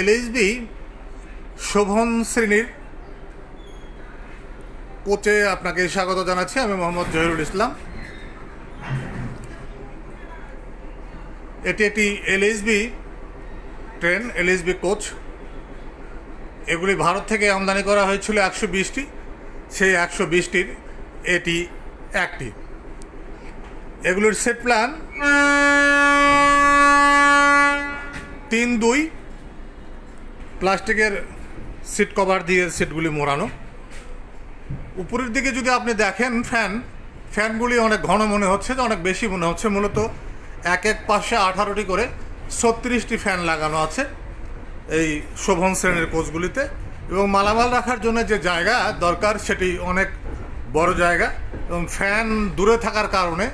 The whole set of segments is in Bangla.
এলএইচবি শোভন শ্রেণির কোচে আপনাকে স্বাগত জানাচ্ছি। আমি মোহাম্মদ জহিরুল ইসলাম। এটি একটি এলএইচবি ট্রেন, এলএইচবি কোচ। এগুলি ভারত থেকে আমদানি করা হয়েছিল একশো বিশটি। সেই একশো বিশটির এটি একটি। এগুলির সেট প্ল্যান তিন দুই প্লাস্টিকের সিট কভার দিয়ে সিটগুলি মোড়ানো। উপরের দিকে যদি আপনি দেখেন ফ্যান, ফ্যানগুলি অনেক ঘন মনে হচ্ছে, যে অনেক বেশি মনে হচ্ছে। মূলত এক এক পাশে আঠারোটি করে ছত্রিশটি ফ্যান লাগানো আছে এই শোভন শ্রেণির কোচগুলিতে। এবং মালামাল রাখার জন্য যে জায়গা দরকার, সেটি অনেক বড় জায়গা। এবং ফ্যান দূরে থাকার কারণে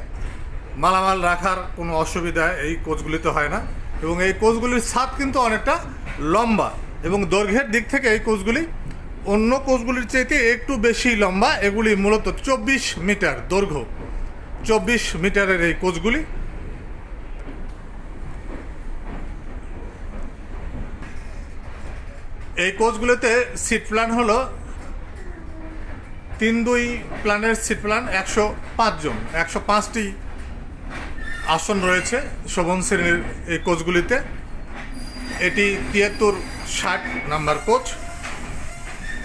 মালামাল রাখার কোনো অসুবিধা এই কোচগুলিতে হয় না। এবং এই কোচগুলির ছাদ কিন্তু অনেকটা লম্বা। এবং দৈর্ঘ্যের দিক থেকে এই কোচগুলি অন্য কোচগুলির চাইতে একটু বেশি লম্বা, এগুলি মূলত চব্বিশ মিটার দৈর্ঘ্য। চব্বিশ মিটারের এই কোচগুলি। এই কোচগুলোতে সিট প্ল্যান হলো তিন দুই প্ল্যানের সিট প্ল্যান, একশো পাঁচজন একশো পাঁচটি আসন রয়েছে শোভন শ্রেণির এই কোচগুলিতে। এটি তিয়াত্তর ষাট নাম্বার কোচ।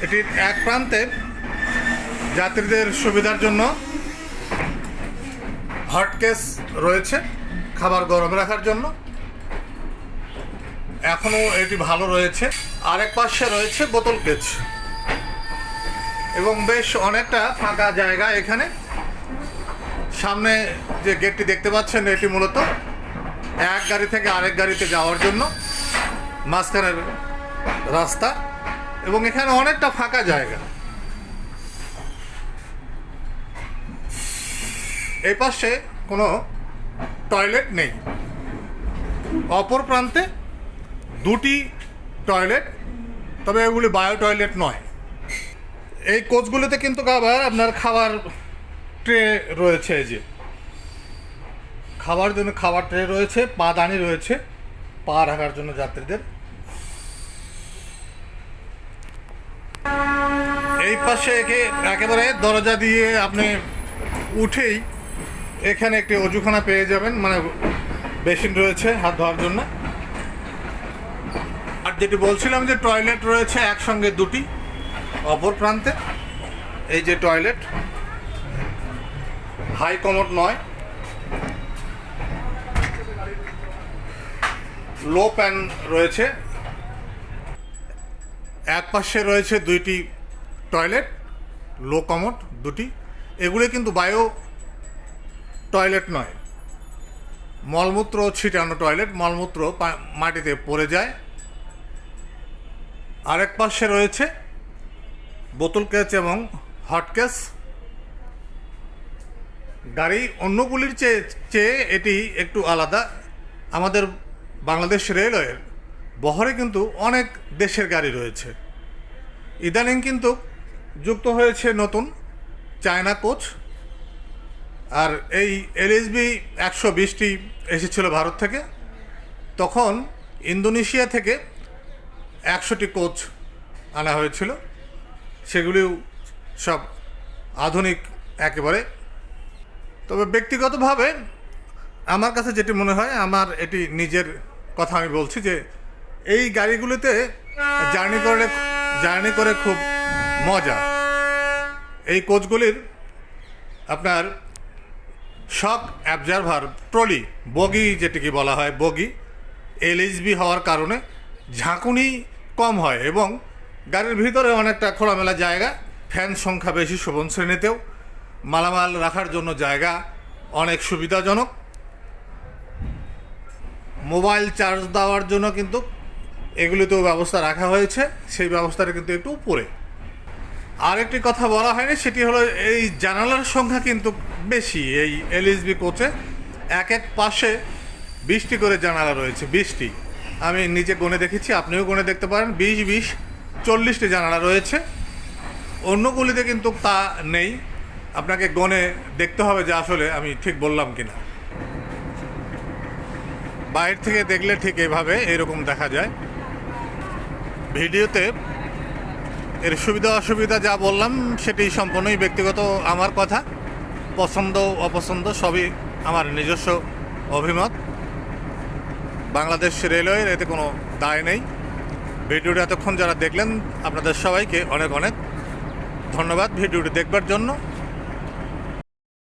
এটির এক প্রান্তে যাত্রীদের সুবিধার জন্য হটকেস রয়েছে, খাবার গরম রাখার জন্য। এখনও এটি ভালো রয়েছে। আরেক পাশে রয়েছে বোতল কেচ এবং বেশ অনেকটা ফাঁকা জায়গা এখানে। সামনে যে গেটটি দেখতে পাচ্ছেন, এটি মূলত এক গাড়ি থেকে আরেক গাড়িতে যাওয়ার জন্য। মাঝখানের রাস্তা এবং এখানে অনেকটা ফাঁকা জায়গা। এই পাশে কোনো টয়লেট নেই। অপর প্রান্তে দুটি টয়লেট, তবে এগুলি বায়ো টয়লেট নয়। এই কোচগুলিতে কিন্তু আবার আপনার খাবার ট্রে রয়েছে যে। খাবার জন্য খাবার ট্রে রয়েছে, পা দানি রয়েছে, পা রাখার জন্য যাত্রীদের। এই পাশে একে একেবারে দরজা দিয়ে আপনি উঠেই এখানে একটি অজুখানা পেয়ে যাবেন মানে বেসিন রয়েছে হাত ধোয়ার জন্য। আর যেটি বলছিলাম যে টয়লেট রয়েছে একসঙ্গে দুটি, অপর প্রান্তে। এই যে টয়লেট, হাই কমোড নয়। লো প্যান রয়েছে। এক পাশে রয়েছে দুইটি টয়লেট লো কমোড দুটি। এগুলি কিন্তু বায়ো টয়লেট নয়। মলমূত্র ছিটানো টয়লেট মলমূত্র মাটিতে পড়ে যায়। আরেক পাশে রয়েছে বোতল কেচ এবং হট কেস গাড়ি অন্যগুলির চেয়ে চেয়ে এটি একটু আলাদা। আমাদের বাংলাদেশ রেলওয়ের বহরে কিন্তু অনেক দেশের গাড়ি রয়েছে। ইদানিং কিন্তু যুক্ত হয়েছে নতুন চায়না কোচ। আর এই এলএসবি একশো বিশটি এসেছিল ভারত থেকে। তখন ইন্দোনেশিয়া থেকে একশোটি কোচ আনা হয়েছিল। সেগুলিও সব আধুনিক একেবারে। তবে ব্যক্তিগতভাবে আমার কাছে যেটি মনে হয়, আমার এটি নিজের কথা আমি বলছি যে, এই গাড়িগুলিতে জার্নি করে জার্নি করে খুব মজা। এই কোচগুলির আপনার শক অ্যাবজারভার ট্রলি বগি যেটিকে বলা হয়, বগি, এলএইচবি হওয়ার কারণে ঝাঁকুনি কম হয় এবং গাড়ির ভিতরে অনেকটা খোলামেলা জায়গা, ফ্যান সংখ্যা বেশি শোভন শ্রেণীতেও মালামাল রাখার জন্য জায়গা অনেক সুবিধাজনক। মোবাইল চার্জ দেওয়ার জন্য কিন্তু এগুলিতেও ব্যবস্থা রাখা হয়েছে, সেই ব্যবস্থাটা কিন্তু একটু উপরে। আরেকটি কথা বলা হয়নি, সেটি হলো এই জানালার সংখ্যা কিন্তু বেশি, এই এলএসবি কোচে। এক এক পাশে বিশটি করে জানালা রয়েছে, বিশটি। আমি নিজে গণে দেখেছি, আপনিও গণে দেখতে পারেন, বিশ বিশ, চল্লিশটি জানালা রয়েছে। অন্যগুলিতে কিন্তু তা নেই। আপনাকে গণে দেখতে হবে যে আসলে আমি ঠিক বললাম কি না বাইরে থেকে দেখলে ঠিক এভাবে, এরকম দেখা যায়। ভিডিওতে এর সুবিধা অসুবিধা যা বললাম, সেটি সম্পূর্ণই ব্যক্তিগত আমার কথা। পছন্দ, অপছন্দ, সবই আমার নিজস্ব অভিমত। বাংলাদেশ রেলওয়ের এতে কোনো দায় নেই। ভিডিওটি এতক্ষণ যারা দেখলেন, আপনাদের সবাইকে অনেক অনেক ধন্যবাদ। ভিডিওটি দেখবার জন্য